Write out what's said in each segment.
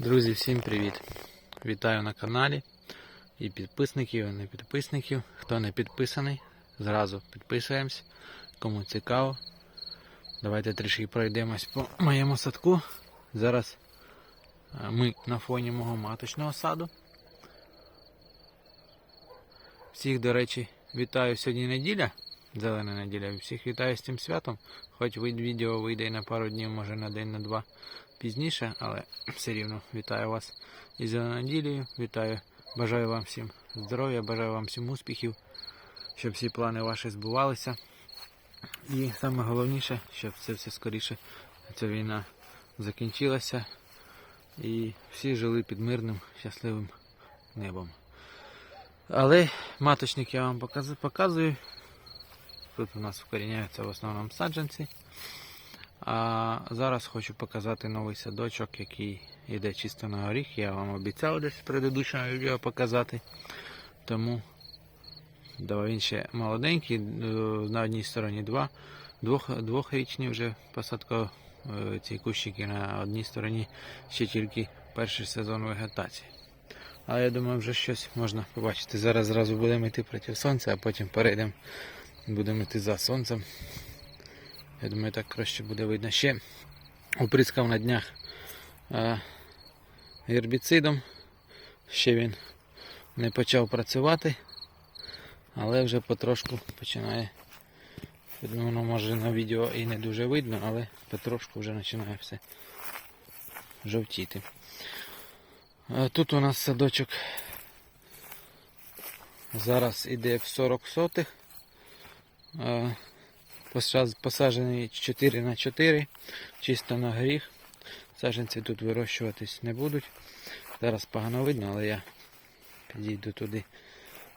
Друзі, всім привіт! Вітаю на каналі і підписників, і не підписників. Хто не підписаний, зразу підписуємось. Кому цікаво. Давайте трішки пройдемось по моєму садку. Зараз е, ми на фоні мого маточного саду. Всіх, до речі, вітаю сьогодні неділя, зелена неділя. Всіх вітаю з цим святом. Хоч відео вийде і на пару днів, може на день, на два пізніше, але все рівно вітаю вас із неділею. Вітаю, бажаю вам всім здоров'я, бажаю вам всім успіхів, щоб всі плани ваші збувалися. І саме головніше, щоб це все скоріше, ця війна закінчилася і всі жили під мирним, щасливим небом. Але маточник я вам показую. Тут у нас вкоріняються в основному саджанці. А зараз хочу показати новий садочок, який йде чисто на горіх. Я вам обіцяв десь в предыдущому відео показати. Тому він ще молоденький, е, на одній стороні два, двох, двохрічні вже посадка е, ці кущики, на одній стороні ще тільки перший сезон вегетації. Але я думаю, вже щось можна побачити. Зараз зразу будемо йти проти сонця, а потім перейдемо, будемо йти за сонцем. Я думаю, так краще буде видно. Ще оприскав на днях е, гербіцидом. Ще він не почав працювати, але вже потрошку починає. Воно може на відео і не дуже видно, але потрошку вже починає все жовтіти. Е, Тут у нас садочок зараз іде в 40 сотих. Посаджений 4 на 4 чисто на гріх. Саджанці тут вирощуватись не будуть. Зараз погано видно, але я підійду туди.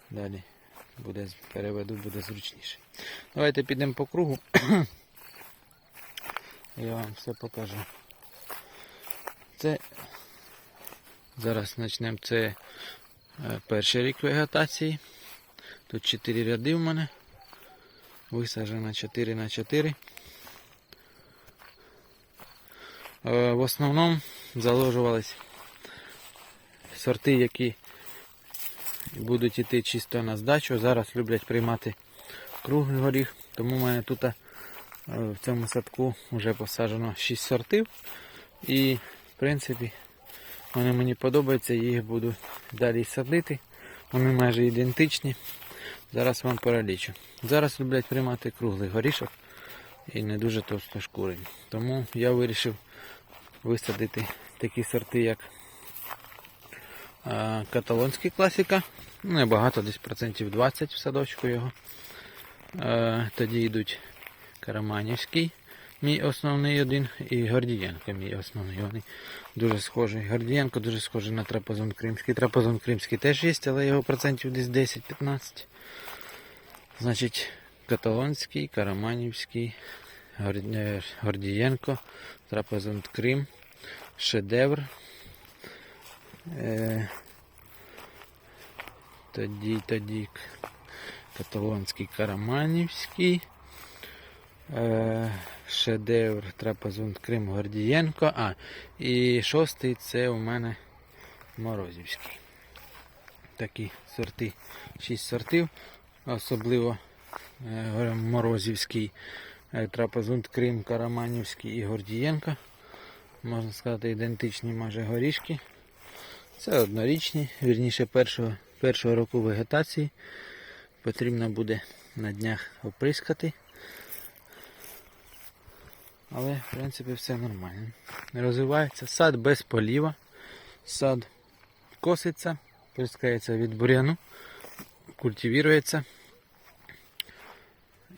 Далі буде, переведу, буде зручніше. Давайте підемо по кругу. Я вам все покажу. Це зараз почнемо. Це е, перший рік вегетації. Тут 4 ряди в мене. Висаджено 4 на 4. Е, В основному заложувались сорти, які будуть йти чисто на здачу. Зараз люблять приймати круглий горіх, тому в мене тут е, в цьому садку вже посаджено 6 сортів. І в принципі вони мені подобаються, їх буду далі садити. Вони майже ідентичні. Зараз вам перелічу. Зараз люблять приймати круглий горішок і не дуже товстошкурень. Тому я вирішив висадити такі сорти, як каталонський класика. Ну, Небагато, десь процентів 20 в садочку його. Тоді йдуть Караманівський, мій основний один, і Гордієнко, мій основний. Вони дуже схожі. Гордієнко дуже схожий на трапезон кримський. Трапезон кримський теж є, але його процентів десь 10-15. Значить, каталонський, Караманівський, е, Гордієнко, Трапезонт Крим, Шедевр. Е, тоді, тоді каталонський Караманівський. Е, шедевр Трапезунт Крим Гордієнко. А, і шостий це у мене Морозівський. Такі сорти, шість сортів. Особливо е, Морозівський, е, Трапезунт Крим, Караманівський і Гордієнко. Можна сказати, ідентичні майже горішки. Це однорічні, вірніше першого, першого року вегетації. Потрібно буде на днях оприскати. Але, в принципі, все нормально. Розвивається сад без поліва. Сад коситься, прискається від бур'яну, культивірується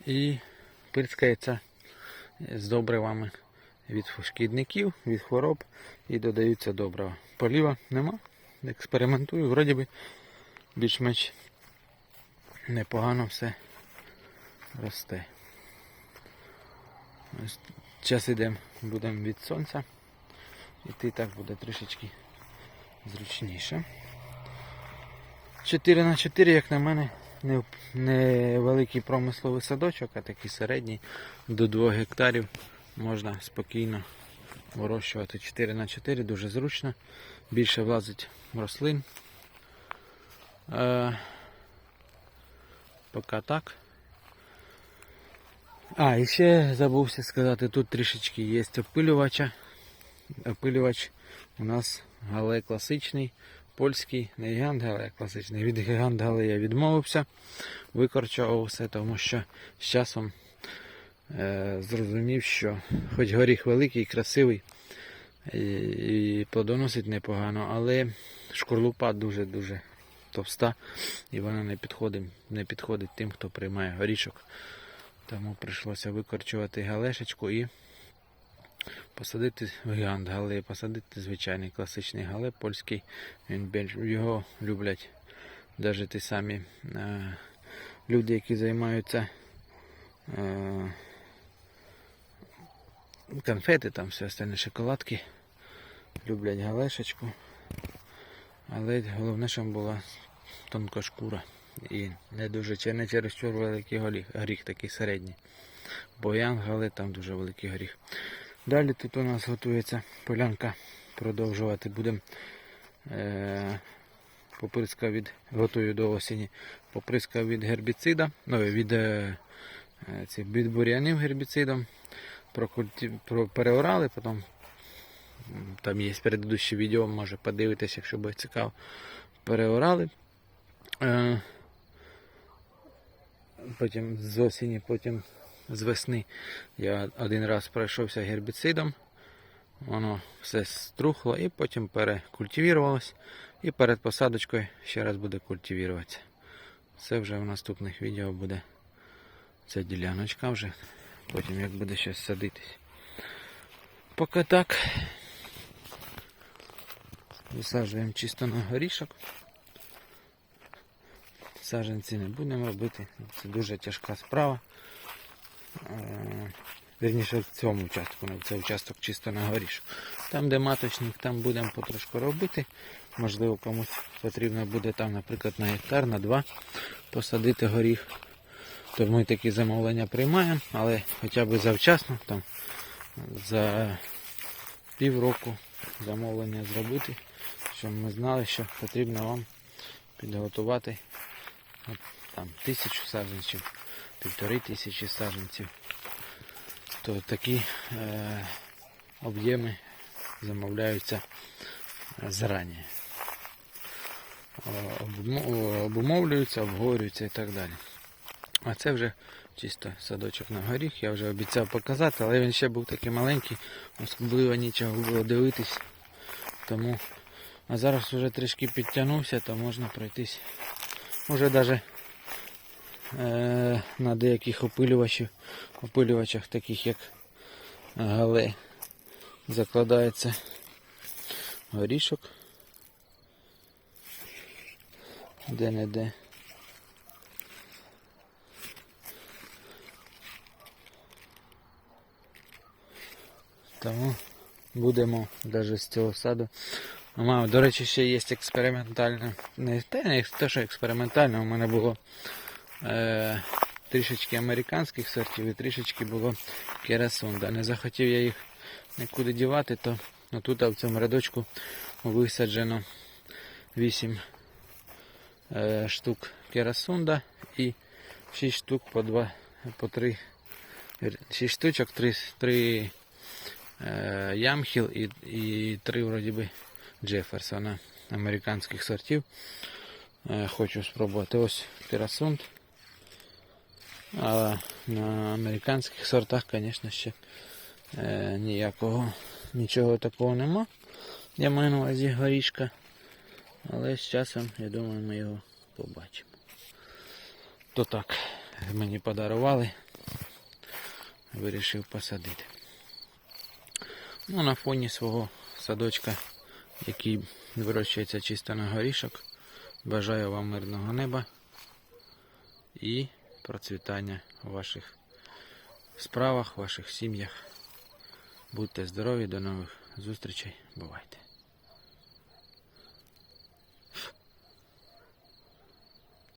і прискається з добривами від шкідників, від хвороб і додаються добрива. Поліва нема. Експериментую, вроді би більш-менш непогано все росте. Ось Зараз йдемо, будемо від сонця. Іти так буде трішечки зручніше. 4 на 4, як на мене, не, великий промисловий садочок, а такий середній, до 2 гектарів можна спокійно вирощувати 4 на 4 дуже зручно. Більше влазить рослин. Е, поки так. А, і ще забувся сказати, тут трішечки є опилювача. Опилювач у нас гале класичний, польський, не гігант гале класичний. Від гігант гале я відмовився, викорчував все, тому що з часом е, зрозумів, що хоч горіх великий, красивий і, і плодоносить непогано, але шкурлупа дуже-дуже товста і вона не підходить, не підходить тим, хто приймає горішок. Тому прийшлося викорчувати галешечку і посадити гігант гале, посадити звичайний класичний гале польський. Він більш його люблять навіть ті самі е, люди, які займаються е, конфети, там все остальне шоколадки. Люблять галешечку. Але головне, щоб була тонка шкура. І не дуже чи не чересчур великий горіх, горіх такий середній. Бо янгали там дуже великий горіх. Далі тут у нас готується полянка. Продовжувати будемо е, поприска від готую до осені. Поприска від гербіцида, ну, від, е, від бур'янів гербіцидом. Про, переорали, потім там є предыдущее відео, може подивитися, якщо буде цікаво. Переорали. Е, потім з осені, потім з весни я один раз пройшовся гербіцидом, воно все струхло і потім перекультивувалось. І перед посадочкою ще раз буде культивуватися. Це вже в наступних відео буде ця діляночка вже. Потім як буде щось садитись. Поки так. Висаджуємо чисто на горішок. Саджанці не будемо робити. Це дуже тяжка справа. Е, Вірніше в цьому участку, не це участок чисто на горішок. Там, де маточник, там будемо потрошку робити. Можливо, комусь потрібно буде там, наприклад, на гектар, на два посадити горіх. То ми такі замовлення приймаємо, але хоча б завчасно, там, за півроку замовлення зробити, щоб ми знали, що потрібно вам підготувати от, там, тисячу саджанців, півтори тисячі саджанців. То такі е, об'єми замовляються зарані. Е, Обумовлюються, обговорюються і так далі. А це вже чисто садочок на горіх. Я вже обіцяв показати, але він ще був такий маленький, особливо нічого було дивитись. Тому а зараз вже трішки підтягнувся, то можна пройтись. Може навіть е, на деяких опилювачах, опилювачах, таких як гале, закладається горішок. Де-не-де. Тому будемо навіть з цього саду. Мама, до речі, ще є експериментальне. Не те, не те, що експериментальне, у мене було е, трішечки американських сортів і трішечки було керасунда. Не захотів я їх нікуди дівати, то ну, тут в цьому рядочку висаджено 8 е, штук керасунда і 6 штук по 2, по 3, 6 штучок, 3, 3 е, ямхіл і, і 3 вроді би Джеферсона американських сортів. Е, хочу спробувати ось керасунд. А на американських сортах, звісно, ще е, ніякого нічого такого нема. Я маю на увазі горішка. Але з часом, я думаю, ми його побачимо. То так, мені подарували. Вирішив посадити. Ну, на фоні свого садочка, який вирощується чисто на горішок. Бажаю вам мирного неба і процвітання у ваших справах, ваших сім'ях. Будьте здорові, до нових зустрічей. Бувайте!